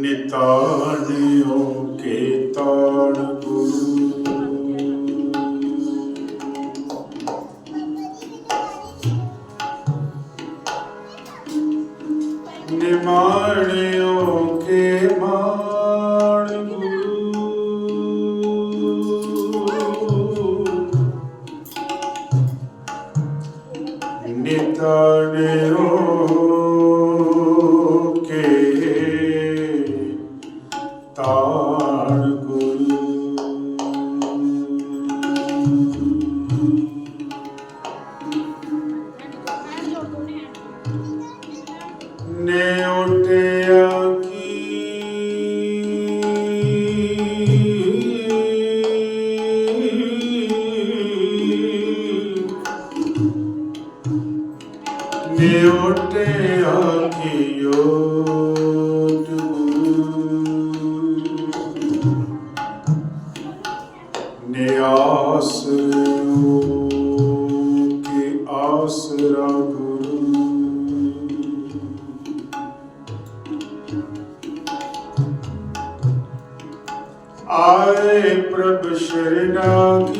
ਨਿਤਾਣਿਓ ਕੇ ਤਾਣ ਨਿਤਾੜਿਓ ਜੇ ਉਟੇ ਆਖਿਓ ਆਸਰਿਓ ਕੇ ਆਸਰਾ ਗੁਰੂ। ਆਏ ਪ੍ਰਭ ਸ਼ਰਨਾਗੀ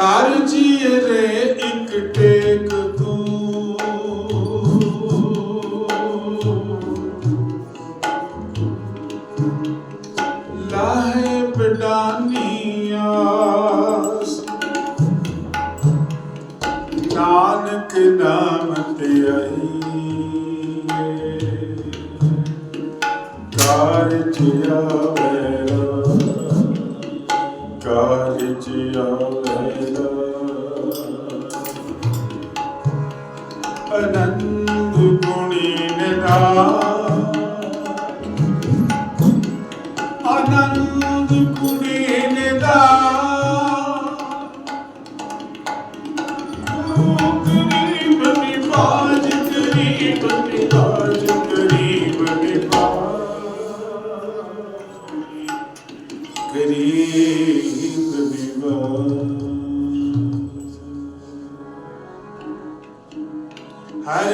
ਕਾਰਜੀ ਰੇ ਇਕਟੇ ਅਨੰਦ ਗੁਣੀ ਨਿਦਾਨ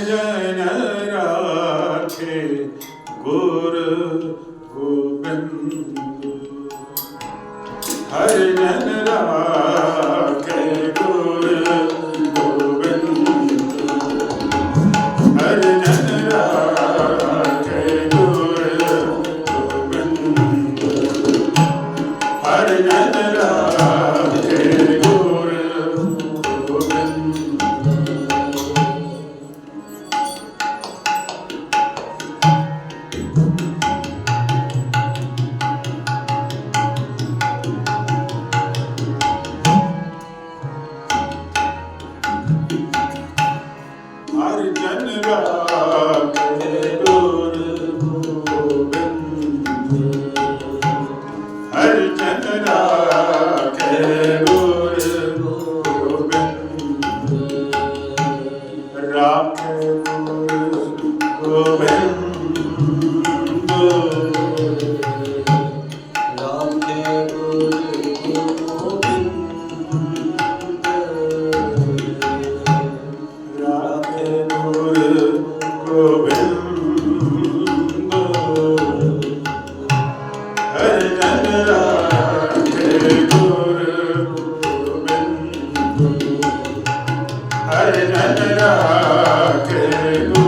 যায় ਚਰਨ ਰਾਖੇ ਗੁਰੂ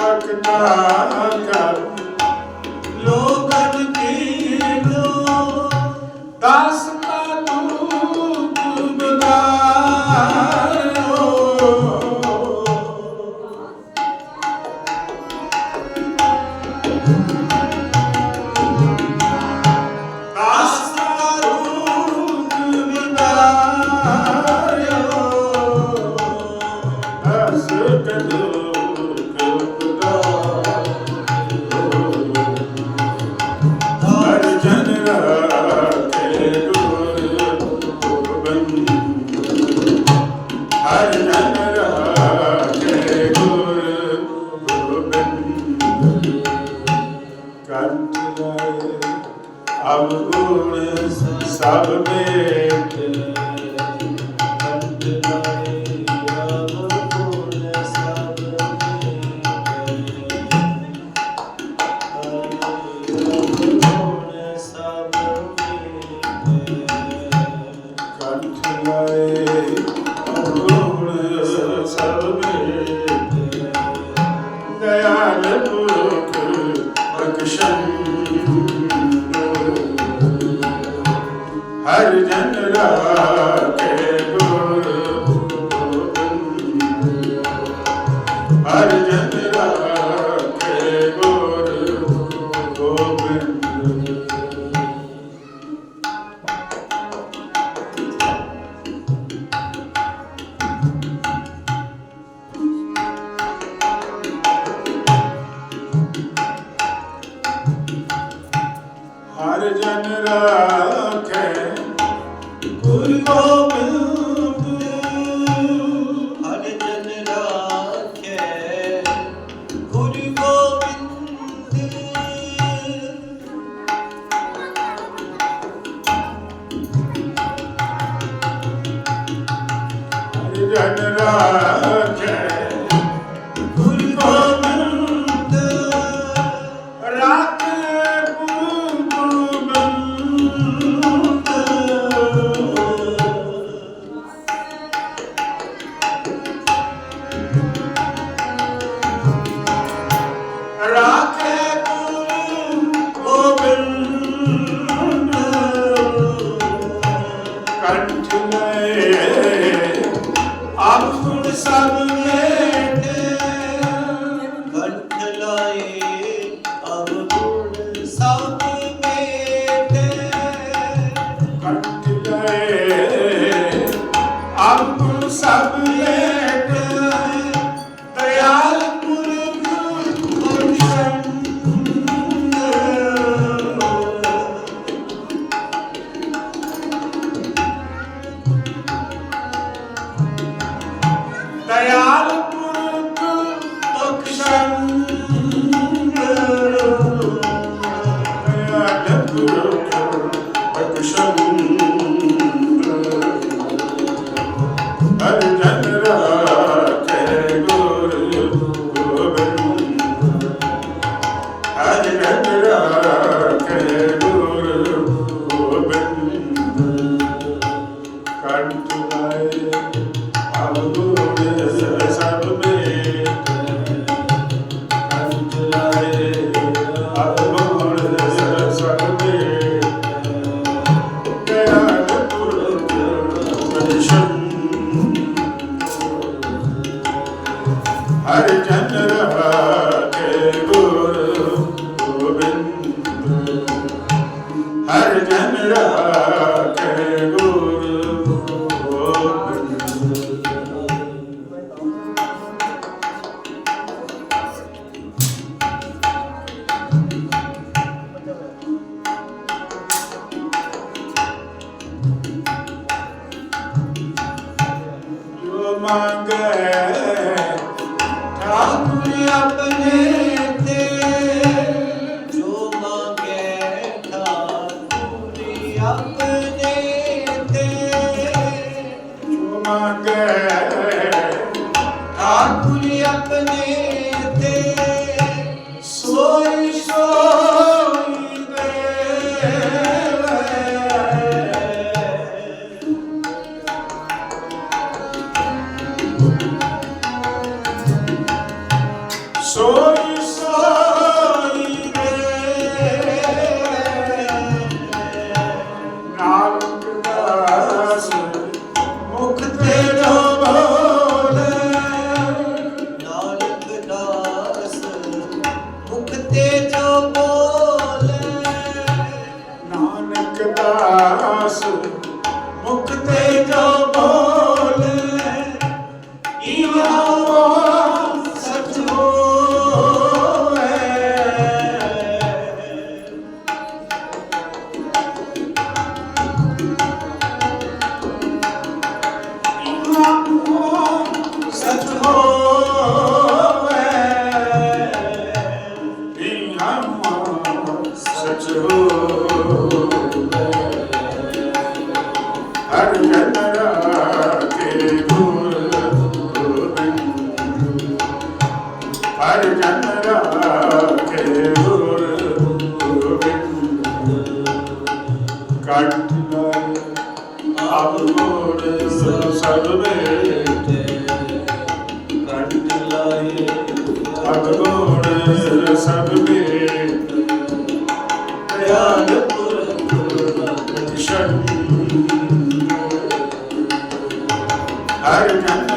ਕਿਰਪਾ ਕਰਾ ਕਰ ਲੋਕਨ ਕੀਨੋ ਦਾਸ I remember. I remember. ਆਪਣੇ ठाकुर अपने ਆਪ ਮੋੜ ਸਭ ਸਭ ਵੇਲੇ ਕੰਟ ਲਾਏ ਆਪ ਮੋੜ ਸਭ ਸਭ ਵੇਲੇ ਪਿਆਰ ਪੁਰਖ ਸ਼ਰਨ ਹਰ ਨਾਮ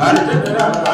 Hallelujah.